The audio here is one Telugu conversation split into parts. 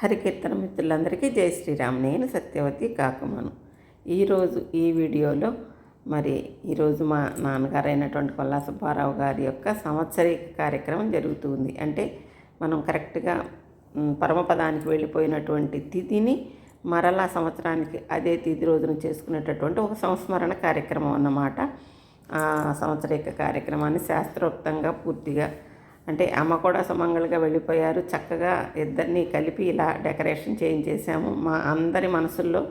హరికీర్తన మిత్రులందరికీ జై శ్రీరామ్. నేను సత్యవతి కాకుమాను. ఈరోజు ఈ వీడియోలో మరి ఈరోజు మా నాన్నగారు అయినటువంటి కొల్లా సుబ్బారావు గారి యొక్క సంవత్సరిక కార్యక్రమం జరుగుతుంది అంటే మనం కరెక్ట్గా పరమపదానికి వెళ్ళిపోయినటువంటి తిథిని మరలా సంవత్సరానికి అదే తిథి రోజున చేసుకునేటటువంటి ఒక సంస్మరణ కార్యక్రమం అన్నమాట. ఆ సంవత్సరిక కార్యక్రమాన్ని శాస్త్రోక్తంగా పూర్తిగా అంటే అమ్మ కూడా సుమంగళిగా వెళ్ళిపోయారు. చక్కగా ఇద్దరిని కలిపి ఇలా డెకరేషన్ చేయించేసాము మా అందరి మనసుల్లో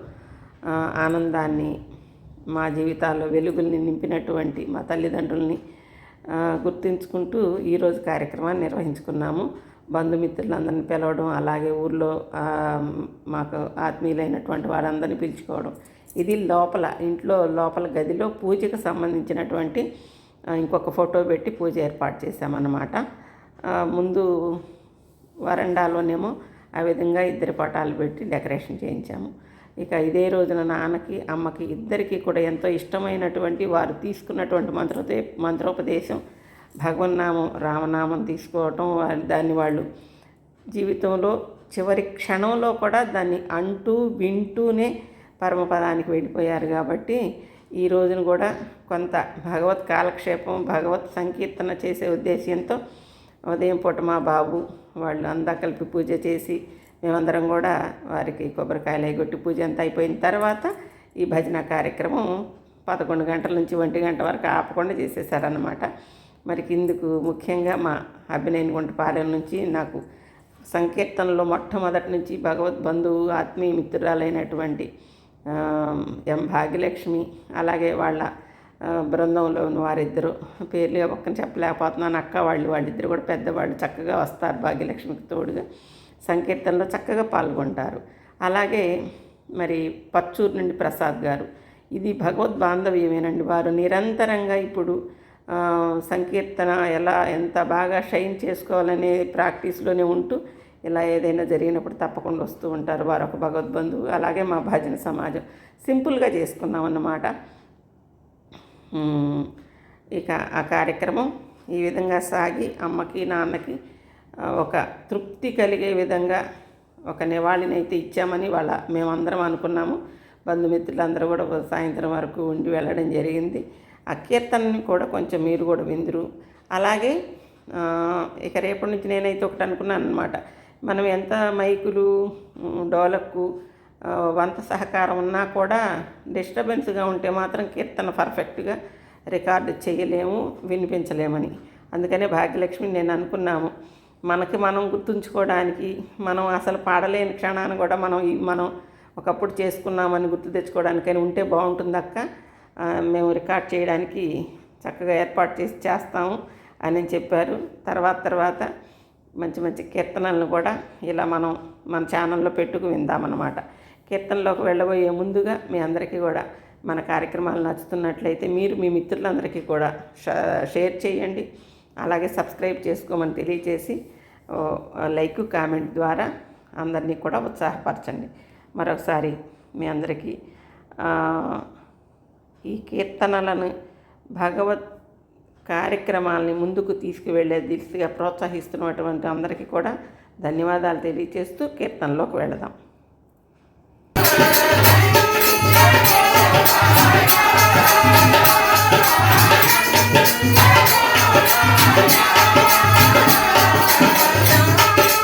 ఆనందాన్ని మా జీవితాల్లో వెలుగుల్ని నింపినటువంటి మా తల్లిదండ్రుల్ని గుర్తించుకుంటూ ఈరోజు కార్యక్రమాన్ని నిర్వహించుకున్నాము. బంధుమిత్రులందరిని పిలవడం అలాగే ఊర్లో మాకు ఆత్మీయులైనటువంటి వారందరినీ పిలుచుకోవడం ఇది లోపల ఇంట్లో లోపల గదిలో పూజకు సంబంధించినటువంటి ఇంకొక ఫోటో పెట్టి పూజ ఏర్పాటు చేశామన్నమాట. ముందు వరండాలోనేమో ఆ విధంగా ఇద్దరి పటాలు పెట్టి డెకరేషన్ చేయించాము. ఇక ఇదే రోజున నాన్నకి అమ్మకి ఇద్దరికీ కూడా ఎంతో ఇష్టమైనటువంటి వారు తీసుకున్నటువంటి మంత్రోదే మంత్రోపదేశం. భగవన్నామం రామనామం తీసుకోవటం దాన్ని వాళ్ళు జీవితంలో చివరి క్షణంలో కూడా దాన్ని అంటూ వింటూనే పరమపదానికి వెళ్ళిపోయారు కాబట్టి ఈ రోజున కూడా కొంత భగవత్ కాలక్షేపం భగవత్ సంకీర్తన చేసే ఉద్దేశంతో ఉదయం పూట మా బాబు వాళ్ళు అంతా కలిపి పూజ చేసి మేమందరం కూడా వారికి కొబ్బరికాయలు అయ్యగొట్టి పూజ అంతా అయిపోయిన తర్వాత ఈ భజన కార్యక్రమం పదకొండు గంటల నుంచి ఒంటి గంట వరకు ఆపకుండా చేసేసారన్నమాట. మరి ఇందుకు ముఖ్యంగా మా అభినయన్ గుంటపాలెం నుంచి నాకు సంకీర్తనలో మొట్టమొదటి నుంచి భగవద్ బంధువు ఆత్మీయ మిత్రురాలైనటువంటి ఎం భాగ్యలక్ష్మి అలాగే వాళ్ళ బృందంలో ఉన్న వారిద్దరు పేర్లు ఒక్కని చెప్పలేకపోతున్నాను. అక్క వాళ్ళు వాళ్ళిద్దరు కూడా పెద్దవాళ్ళు చక్కగా వస్తారు భాగ్యలక్ష్మికి తోడుగా. సంకీర్తనలో చక్కగా పాల్గొంటారు. అలాగే మరి పచ్చూరు నుండి ప్రసాద్ గారు. ఇది భగవద్ బాంధవ్యమేనండి వారు. నిరంతరంగా ఇప్పుడు సంకీర్తన ఎలా ఎంత బాగా షైన్ చేసుకోవాలనే ప్రాక్టీస్లోనే ఉంటూ ఇలా ఏదైనా జరిగినప్పుడు తప్పకుండా వస్తూ ఉంటారు వారు ఒక భగవద్బంధువు. అలాగే మా భజన సమాజం. సింపుల్గా చేసుకున్నాం అన్నమాట ఇక ఆ కార్యక్రమం ఈ విధంగా సాగి అమ్మకి నాన్నకి ఒక తృప్తి కలిగే విధంగా ఒక నివాళినైతే ఇచ్చామని వాళ్ళ మేమందరం అనుకున్నాము. బంధుమిత్రులందరూ కూడా సాయంత్రం వరకు ఉండి వెళ్ళడం జరిగింది. ఆ కీర్తనని కూడా కొంచెం మీరు కూడా విందురు. అలాగే ఇక రేపటి నుంచి నేనైతే ఒకటి అనుకున్నాను అనమాట మనం ఎంత మైకులు ఉమ్, డోలక్కు వంత సహకారం ఉన్నా కూడా డిస్టర్బెన్స్గా ఉంటే మాత్రం కీర్తన పర్ఫెక్ట్గా రికార్డు చేయలేము వినిపించలేమని. అందుకనే భాగ్యలక్ష్మి నేను అనుకున్నాము మనకి మనం గుర్తుంచుకోవడానికి మనం అసలు పాడలేని క్షణాన్ని కూడా మనం మనం ఒకప్పుడు చేసుకున్నామని గుర్తు తెచ్చుకోవడానికైనా ఉంటే బాగుంటుంది అక్క. మేము రికార్డ్ చేయడానికి చక్కగా ఏర్పాటు చేసి చేస్తాము అని చెప్పారు. తర్వాత తర్వాత మంచి మంచి కీర్తనలను కూడా ఇలా మనం మన ఛానల్లో పెట్టుకు విందామన్నమాట. కీర్తనలోకి వెళ్ళబోయే ముందుగా మీ అందరికీ కూడా మన కార్యక్రమాలు నచ్చుతున్నట్లయితే మీరు మీ మిత్రులందరికీ కూడా షేర్ చేయండి. అలాగే సబ్స్క్రైబ్ చేసుకోమని తెలియజేసి లైక్ కామెంట్ ద్వారా అందరినీ కూడా ఉత్సాహపరచండి. మరొకసారి మీ అందరికీ ఈ కీర్తనలను భగవత్ కార్యక్రమాలని ముందుకు తీసుకువెళ్ళే దిశగా ప్రోత్సహిస్తున్నటువంటి అందరికీ కూడా ధన్యవాదాలు తెలియజేస్తూ కీర్తనలోకి వెళదాం. Thank you.